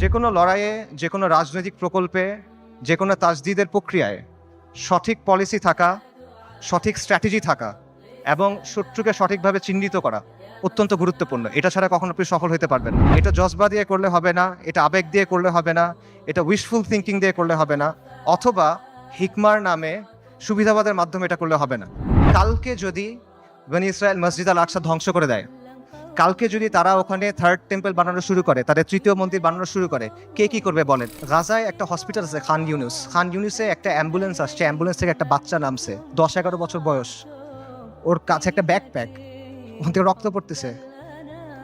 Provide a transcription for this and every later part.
যে কোনো লড়াইয়ে যে কোনো রাজনৈতিক প্রকল্পে যে কোনো তাজদিদের প্রক্রিয়ায় সঠিক পলিসি থাকা, সঠিক স্ট্র্যাটেজি থাকা এবং শত্রুকে সঠিকভাবে চিহ্নিত করা অত্যন্ত গুরুত্বপূর্ণ। এটা ছাড়া কখনো আপনি সফল হতে পারবেন না। এটা জজবা দিয়ে করলে হবে না, এটা আবেগ দিয়ে করলে হবে না, এটা উইশফুল থিঙ্কিং দিয়ে করলে হবে না, অথবা হিকমার নামে সুবিধাবাদের মাধ্যমে এটা করলে হবে না। কালকে যদি বনি ইসরায়েল মসজিদ আল আকসা ধ্বংস করে দেয় কালকে যদি তারা ওখানে থার্ড টেম্পল বানানো শুরু করে, তাদের তৃতীয় মন্দির বানানো শুরু করে, কে কি করবে বলেন? গাজায় একটা হসপিটাল আছে খান ইউনুস। খান ইউনুসে একটা অ্যাম্বুলেন্স আসছে অ্যাম্বুলেন্স থেকে একটা বাচ্চা নামছে, দশ এগারো বছর বয়স। ওর কাছে একটা ব্যাকপ্যাক ওখান থেকে রক্ত পড়তেছে।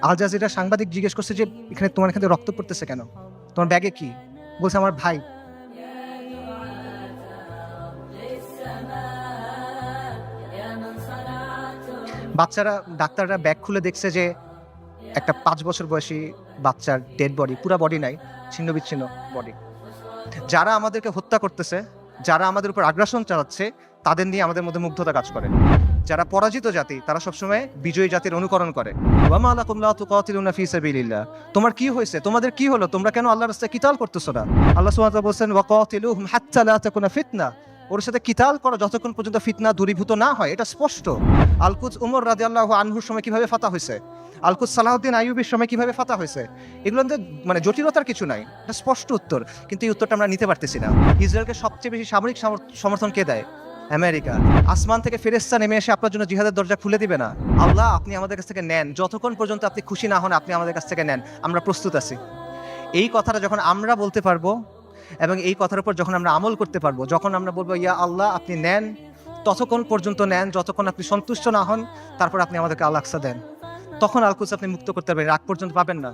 আল জাজিরা সাংবাদিক জিজ্ঞেস করছে যে, এখানে তোমার এখানে রক্ত পড়তেছে কেন? তোমার ব্যাগে কি? বলছে, আমার ভাই। বাচ্চারা, ডাক্তাররা ব্যাগ খুলে দেখছে যে একটা পাঁচ বছর বয়সী বাচ্চার ডেড বডি পুরা বডি নাই, ছিন্ন বিচ্ছিন্ন বডি যারা আমাদেরকে হত্যা করতেছে, যারা আমাদের উপর আগ্রাসন চালাচ্ছে, তাদের নিয়ে আমাদের মধ্যে মুগ্ধতা কাজ করে। যারা পরাজিত জাতি, তারা সবসময় বিজয়ী জাতির অনুকরণ করে। তোমার কি হয়েছে? তোমাদের কি হলো? তোমরা কেন আল্লাহর রাস্তায় কিতাল করতেছো না? আল্লাহ ফিতনা। ওর সাথে কিতাল করা যতক্ষণ পর্যন্ত ফিতনা দূরীভূত না হয়, এটা স্পষ্ট। আলকুজ উমর রাদিয়াল্লাহু আনহুর সময় কীভাবে ফাতা হয়েছে? আলকুজ সালাউদ্দিন আইয়ুবের সময় কীভাবে ফাতা হয়েছে? এগুলো মানে জটিলতার কিছু নাই, এটা স্পষ্ট উত্তর, কিন্তু এই উত্তরটা আমরা নিতে পারতেছি না। ইসরায়েলকে সবচেয়ে বেশি সামরিক সমর্থন কে দেয়? আমেরিকা। আসমান থেকে ফেরেস্তা নেমে এসে আপনার জন্য জিহাদের দরজা খুলে দিবে না। আল্লাহ, আপনি আমাদের কাছ থেকে নেন। যতক্ষণ পর্যন্ত আপনি খুশি না হন, আপনি আমাদের কাছ থেকে নেন। আমরা প্রস্তুত আছি। এই কথাটা যখন আমরা বলতে পারব এবং এই কথার উপর যখন আমরা আমল করতে পারব, যখন আমরা বলব, ইয়া আল্লাহ, আপনি নেন, ততক্ষণ পর্যন্ত নেন, যতক্ষণ আপনি সন্তুষ্ট না হন, তারপর আপনি আমাদেরকে আল্লাহ দেন। তখন আলকুস আপনি মুক্ত করতে পারবেন, রাগ পর্যন্ত পাবেন না।